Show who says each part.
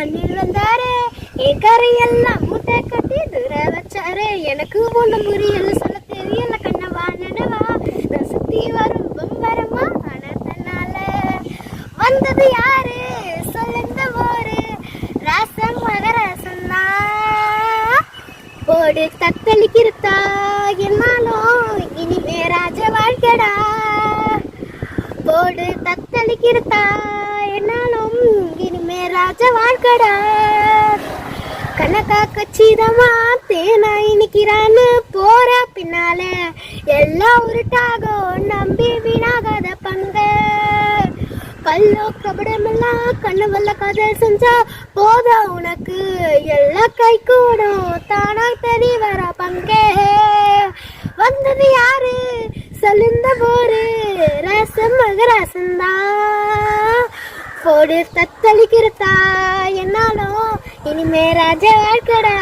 Speaker 1: என் கரையெல்லாம் மூட்டை கட்டி தூர வச்சாரு. எனக்கு ஒண்ணும் புரியல சொல்ல தெரியல கண்ணவா நினவா. நான் சுத்தி வரும் பம்பரமா ஆன தன்னால வந்தது யாரு? சொல்லுங்க ஒரு ராசம் மகராசம் போடு தத்தளிக்கிறதா? என்னாலும் இனிமே ராஜ வாழ்க்கடா. போடு தத்தளிக்கிறதா? என்னாலும் இனிமே ராஜ வாழ்க்கடா கணக்கா கச்சிதமா தேனா இனிக்கிறான்னு போற பின்னால. எல்லாம் உருட்டாகோ நம்பி வீணாகாத பங்க. கல்லோ கபடமெல்லாம் கண்ணு வல்ல கதை செஞ்சா போதும் உனக்கு. எல்லாம் கை கூடும் தானா தெரிய வர பங்கே. வந்தது யாரு? சொல்லுந்த போரு ரசம் மகராசந்தா போடு தத்தளிக்கிறதா என்னாலும் இனிமே ராஜா வாழ்க்கடா.